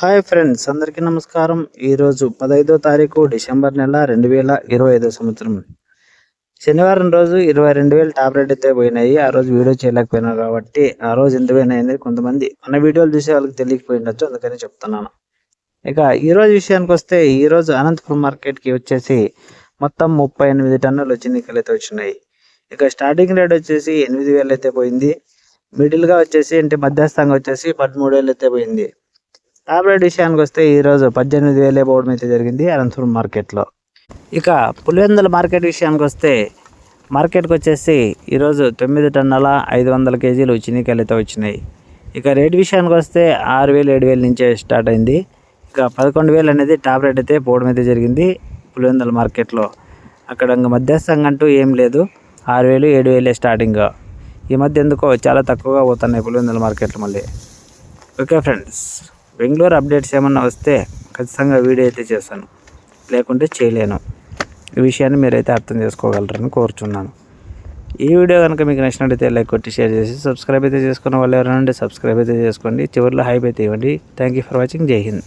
Hi friends అందరికీ నమస్కారం. ఈరోజు పదహైదో తారీఖు డిసెంబర్ నెల రెండు వేల ఇరవై ఐదో సంవత్సరం. శనివారం రోజు ఇరవై రెండు వేలు టాబ్లెట్ అయితే పోయినాయి. ఆ రోజు వీడియో చేయలేకపోయినా కాబట్టి ఆ రోజు ఎంత పోయినాయి కొంతమంది మన వీడియోలు చూసే వాళ్ళకి తెలియకపోయినచ్చు అందుకని చెప్తున్నాను. ఇక ఈ రోజు విషయానికి వస్తే ఈ రోజు అనంతపురం మార్కెట్కి వచ్చేసి మొత్తం ముప్పై ఎనిమిది టన్నులు చిన్నికలు అయితే వచ్చినాయి. ఇక స్టార్టింగ్ రేట్ వచ్చేసి ఎనిమిది వేలు అయితే పోయింది. మిడిల్గా వచ్చేసి అంటే మధ్యస్థంగా వచ్చేసి పదమూడు వేలు అయితే పోయింది. టాబ్లెట్ విషయానికి వస్తే ఈరోజు పద్దెనిమిది వేలే పోవడం అయితే జరిగింది అనంతపురం మార్కెట్లో. ఇక పులివెందుల మార్కెట్ విషయానికి వస్తే మార్కెట్కి వచ్చేసి ఈరోజు తొమ్మిది టన్నుల ఐదు వందల కేజీలు చినికాయలు వచ్చినాయి. ఇక రేట్ విషయానికి వస్తే ఆరు వేలు ఏడు వేల నుంచే స్టార్ట్ అయింది. ఇక పదకొండు వేలు అనేది టాప్ రేట్ అయితే పోవడం అయితే జరిగింది పులివెందుల మార్కెట్లో. అక్కడ ఇంకా మధ్యస్థంగా అంటూ ఏం లేదు. ఆరు వేలు ఏడు వేలే స్టార్టింగ్. ఈ మధ్య ఎందుకో చాలా తక్కువగా పోతున్నాయి పులివెందుల మార్కెట్లు మళ్ళీ. Okay friends. బెంగళూరు అప్డేట్స్ ఏమన్నా వస్తే ఖచ్చితంగా వీడియో అయితే చేస్తాను. లేకుంటే చేయలేను. ఈ విషయాన్ని మీరైతే అర్థం చేసుకోగలరని కోరుచున్నాను. ఈ వీడియో కనుక మీకు నచ్చినట్లయితే లైక్ కొట్టి షేర్ చేసి సబ్స్క్రైబ్ అయితే చేసుకున్న వాళ్ళు ఎవరైనా ఉంటే సబ్స్క్రైబ్ అయితే చేసుకోండి. చివరిలో హైప్ అయితే ఇవ్వండి. Thank you for watching. Jai Hind.